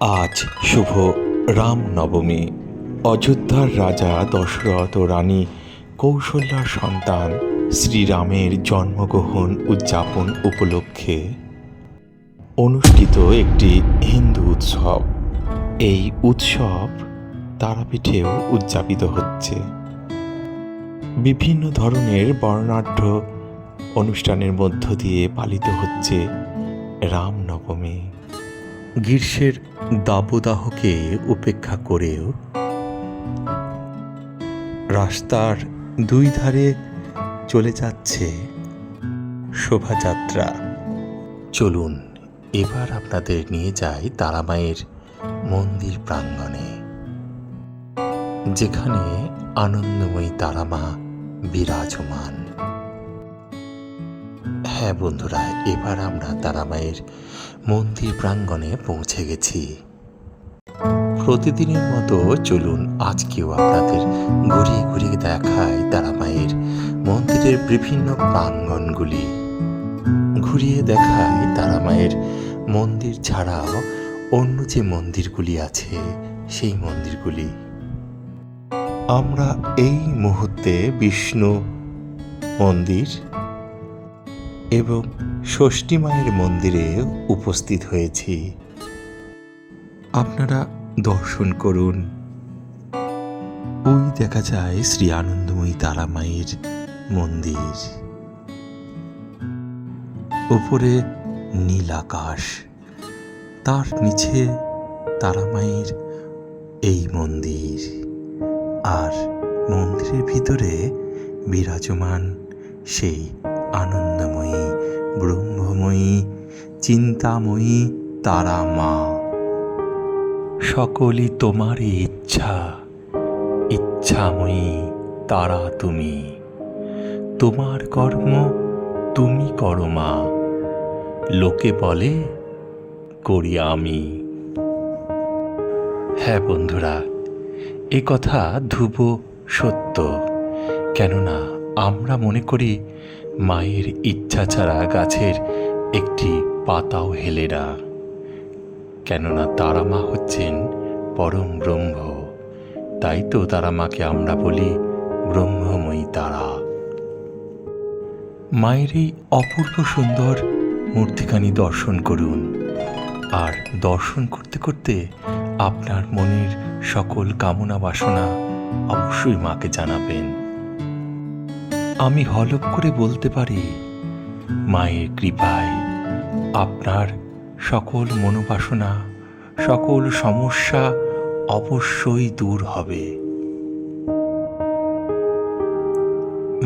আজ শুভ রামনবমী। অযোধ্যার রাজা দশরথ ও রানী কৌশল্যার সন্তান শ্রীরামের জন্মগ্রহণ উদযাপন উপলক্ষে অনুষ্ঠিত একটি হিন্দু উৎসব। এই উৎসব তারাপীঠেও উদযাপিত হচ্ছে। বিভিন্ন ধরনের বর্ণাঢ্য অনুষ্ঠানের মধ্য দিয়ে পালিত হচ্ছে রামনবমী। গ্রীষ্মের দাবদাহকে উপেক্ষা করেও রাস্তার দুই ধারে চলে যাচ্ছে শোভাযাত্রা। চলুন, এবার আপনাদের নিয়ে যাই তারামায়ের মন্দির প্রাঙ্গণে, যেখানে আনন্দময়ী তারামা বিরাজমান। হ্যাঁ বন্ধুরা, এবার আমরা তারামায়ের মন্দির প্রাঙ্গণে পৌঁছে গেছি। প্রতিদিনের মতো চলুন আজকেও আপনাদের ঘুরিয়ে ঘুরিয়ে দেখায় তারামায়ের মন্দিরের বিভিন্ন প্রাঙ্গণগুলি। ঘুরিয়ে দেখায় তারামায়ের মন্দির ছাড়াও অন্য যে মন্দিরগুলি আছে, সেই মন্দিরগুলি। আমরা এই মুহূর্তে বিষ্ণু মন্দির এবং ষষ্ঠী মায়ের মন্দিরে উপস্থিত হয়েছি। আপনারা দর্শন করুন। ওই দেখা যায় শ্রী আনন্দময়ী তারা মায়ের মন্দির। উপরে নীল আকাশ। তার নিচে তারামায়ের এই মন্দির। আর মন্দিরের ভিতরে বিরাজমান সেই আনন্দময়ী ব্রহ্মময়ী, চিন্তাময়ী তারা মা। সকলই তোমারই ইচ্ছা, ইচ্ছাময়ী তারা তুমি। তোমার কর্ম তুমি করো মা। লোকে বলে, করি আমি। হ্যাঁ বন্ধুরা, এ কথা ধ্রুব সত্য। কেননা আমরা মনে করি মায়ের ইচ্ছা ছাড়া গাছের একটি পাতাও হেলে না। কেননা তারা মা হচ্ছেন পরম ব্রহ্ম। তাই তো তারা মাকে আমরা বলি ব্রহ্মময়ী তারা। মায়ের এই অপূর্ব সুন্দর মূর্তিখানি দর্শন করুন। আর দর্শন করতে করতে আপনার মনের সকল কামনা বাসনা অবশ্যই মাকে জানাবেন। আমি হলপ করে বলতে পারি, মায়ের কৃপায় আপনার সকল মনোবাসনা, সকল সমস্যা অবশ্যই দূর হবে।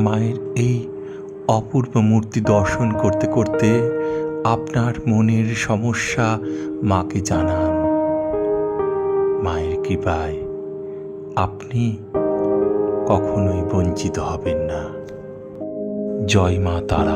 মায়ের এই অপূর্ব মূর্তি দর্শন করতে করতে আপনার মনের সমস্যা মাকে জানান। মায়ের কৃপায় আপনি কখনোই বঞ্চিত হবেন না। জয় মা তারা।